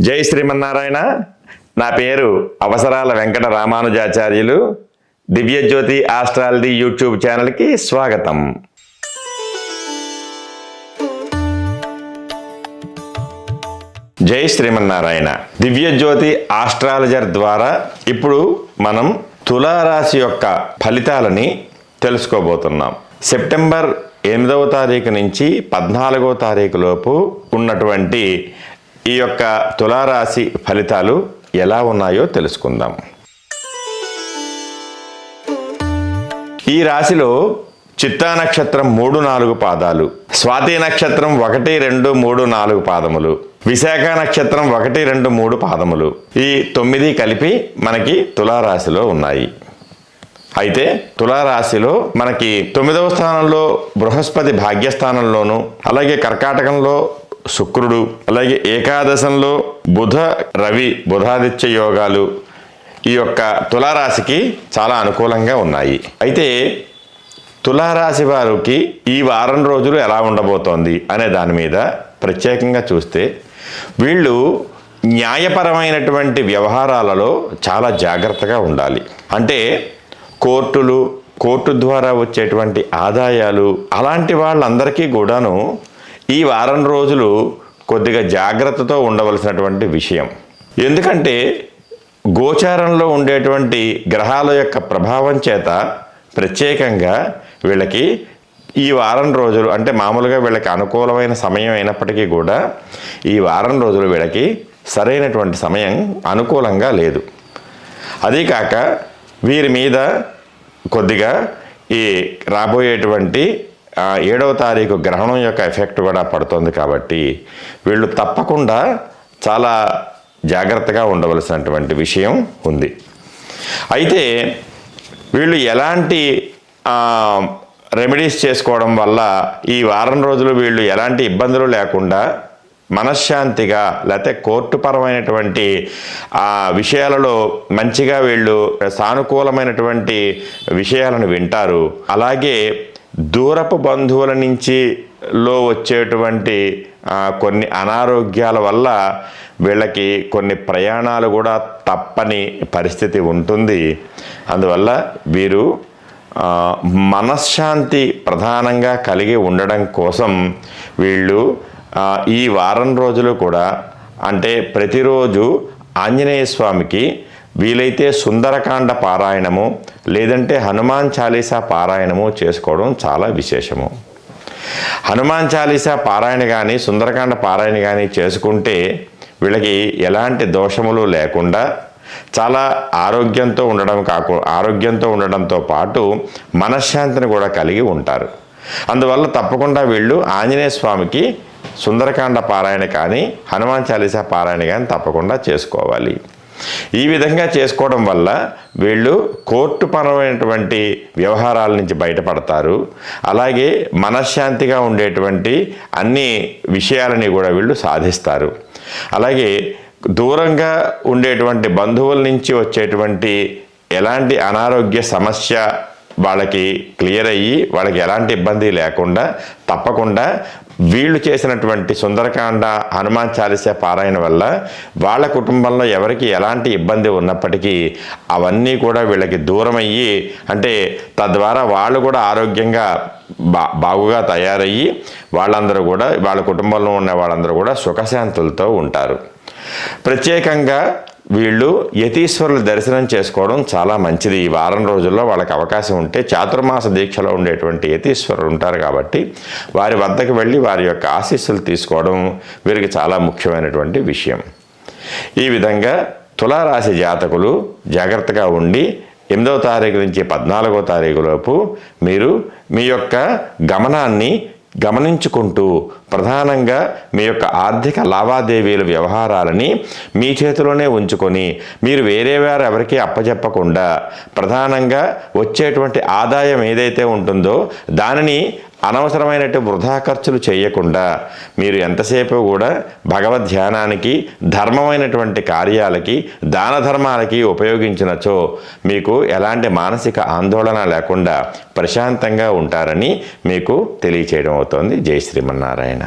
జై శ్రీమన్నారాయణ. నా పేరు అవసరాల వెంకట రామానుజాచార్యులు. దివ్యజ్యోతి ఆస్ట్రాలజీ యూట్యూబ్ ఛానల్కి స్వాగతం. జై శ్రీమన్నారాయణ. దివ్యజ్యోతి ఆస్ట్రాలజర్ ద్వారా ఇప్పుడు మనం తులారాశి యొక్క ఫలితాలని తెలుసుకోబోతున్నాం. సెప్టెంబర్ ఎనిమిదవ తారీఖు నుంచి పద్నాలుగవ తారీఖు లోపు ఉన్నటువంటి ఈ యొక్క తులారాశి ఫలితాలు ఎలా ఉన్నాయో తెలుసుకుందాం. ఈ రాశిలో చిత్తా నక్షత్రం మూడు నాలుగు పాదాలు స్వాతి నక్షత్రం ఒకటి రెండు మూడు నాలుగు పాదములు విశాఖ నక్షత్రం ఒకటి రెండు మూడు పాదములు ఈ తొమ్మిది కలిపి మనకి తులారాశిలో ఉన్నాయి. అయితే తులారాశిలో మనకి తొమ్మిదవ స్థానంలో బృహస్పతి భాగ్యస్థానంలోను అలాగే కర్కాటకంలో శుక్రుడు అలాగే ఏకాదశంలో బుధ రవి బుధాదిత్య యోగాలు ఈ యొక్క తులారాశికి చాలా అనుకూలంగా ఉన్నాయి. అయితే తులారాశి వారికి ఈ వారం రోజులు ఎలా ఉండబోతోంది అనే దాని మీద ప్రత్యేకంగా చూస్తే వీళ్ళు న్యాయపరమైనటువంటి వ్యవహారాలలో చాలా జాగ్రత్తగా ఉండాలి. అంటే కోర్టులు కోర్టు ద్వారా వచ్చేటువంటి ఆదాయాలు అలాంటి వాళ్ళందరికీ కూడాను ఈ వారం రోజులు కొద్దిగా జాగ్రత్తతో ఉండవలసినటువంటి విషయం. ఎందుకంటే గోచారంలో ఉండేటువంటి గ్రహాల యొక్క ప్రభావం చేత ప్రత్యేకంగా వీళ్ళకి ఈ వారం రోజులు అంటే మామూలుగా వీళ్ళకి అనుకూలమైన సమయం అయినప్పటికీ కూడా ఈ వారం రోజులు వీళ్ళకి సరైనటువంటి సమయం అనుకూలంగా లేదు. అదీ కాక వీరి మీద కొద్దిగా ఈ రాబోయేటువంటి ఏడవ తారీఖు గ్రహణం యొక్క ఎఫెక్ట్ కూడా పడుతుంది కాబట్టి వీళ్ళు తప్పకుండా చాలా జాగ్రత్తగా ఉండవలసినటువంటి విషయం ఉంది. అయితే వీళ్ళు ఎలాంటి రెమెడీస్ చేసుకోవడం వల్ల ఈ వారం రోజులు వీళ్ళు ఎలాంటి ఇబ్బందులు లేకుండా మనశ్శాంతిగా లేకపోతే కోర్టుపరమైనటువంటి ఆ విషయాలలో మంచిగా వీళ్ళు సానుకూలమైనటువంటి విషయాలను వింటారు. అలాగే దూరపు బంధువుల నుంచి లో వచ్చేటువంటి కొన్ని అనారోగ్యాల వల్ల వీళ్ళకి కొన్ని ప్రయాణాలు కూడా తప్పని పరిస్థితి ఉంటుంది. అందువల్ల వీరు మనశ్శాంతి ప్రధానంగా కలిగి ఉండడం కోసం వీళ్ళు ఈ వారం రోజులు కూడా అంటే ప్రతిరోజు ఆంజనేయ స్వామికి వీలైతే సుందరకాండ పారాయణము లేదంటే హనుమాన్ చాలీసా పారాయణము చేసుకోవడం చాలా విశేషము. హనుమాన్ చాలీసా పారాయణ కానీ సుందరకాండ పారాయణ కానీ చేసుకుంటే వీళ్ళకి ఎలాంటి దోషములు లేకుండా చాలా ఆరోగ్యంతో ఉండడం కాకు ఆరోగ్యంతో ఉండడంతో పాటు మనశ్శాంతిని కూడా కలిగి ఉంటారు. అందువల్ల తప్పకుండా వీళ్ళు ఆంజనేయ స్వామికి సుందరకాండ పారాయణ కానీ హనుమాన్ చాలీసా పారాయణ కానీ తప్పకుండా చేసుకోవాలి. ఈ విధంగా చేసుకోవడం వల్ల వీళ్ళు కోర్టు పరమైనటువంటి వ్యవహారాల నుంచి బయటపడతారు. అలాగే మనశ్శాంతిగా ఉండేటువంటి అన్ని విషయాలని కూడా వీళ్ళు సాధిస్తారు. అలాగే దూరంగా ఉండేటువంటి బంధువుల నుంచి వచ్చేటువంటి ఎలాంటి అనారోగ్య సమస్య వాళ్ళకి క్లియర్ అయ్యి వాళ్ళకి ఎలాంటి ఇబ్బంది లేకుండా తప్పకుండా వీళ్ళు చేసినటువంటి సుందరకాండ హనుమాన్ చాలీసా పారాయణ వల్ల వాళ్ళ కుటుంబంలో ఎవరికి ఎలాంటి ఇబ్బంది ఉన్నప్పటికీ అవన్నీ కూడా వీళ్ళకి దూరం అయ్యి అంటే తద్వారా వాళ్ళు కూడా ఆరోగ్యంగా బా బాగుగా తయారయ్యి వాళ్ళందరూ కూడా వాళ్ళ కుటుంబంలో ఉన్న వాళ్ళందరూ కూడా సుఖశాంతులతో ఉంటారు. ప్రత్యేకంగా వీళ్ళు యతీశ్వరుల దర్శనం చేసుకోవడం చాలా మంచిది. ఈ వారం రోజుల్లో వాళ్ళకి అవకాశం ఉంటే చాతుర్మాస దీక్షలో ఉండేటువంటి యతీశ్వరులు ఉంటారు కాబట్టి వారి వద్దకు వెళ్ళి వారి యొక్క ఆశీస్సులు తీసుకోవడం వీరికి చాలా ముఖ్యమైనటువంటి విషయం. ఈ విధంగా తులారాశి జాతకులు జాగ్రత్తగా ఉండి ఎనిమిదవ తారీఖు నుంచి పద్నాలుగో తారీఖు లోపు మీరు మీ యొక్క గమనాన్ని గమనించుకుంటూ ప్రధానంగా మీ యొక్క ఆర్థిక లావాదేవీల వ్యవహారాలని మీ చేతిలోనే ఉంచుకొని మీరు వేరే వారు ఎవరికీ అప్పచెప్పకుండా ప్రధానంగా వచ్చేటువంటి ఆదాయం ఏదైతే ఉంటుందో దానిని అనవసరమైనట్టు వృధా ఖర్చులు చేయకుండా మీరు ఎంతసేపు కూడా భగవద్ ధ్యానానికి ధర్మమైనటువంటి కార్యాలకి దాన ధర్మాలకి ఉపయోగించినచో మీకు ఎలాంటి మానసిక ఆందోళన లేకుండా ప్రశాంతంగా ఉంటారని మీకు తెలియచేయడం అవుతోంది. జై శ్రీమన్నారాయణ.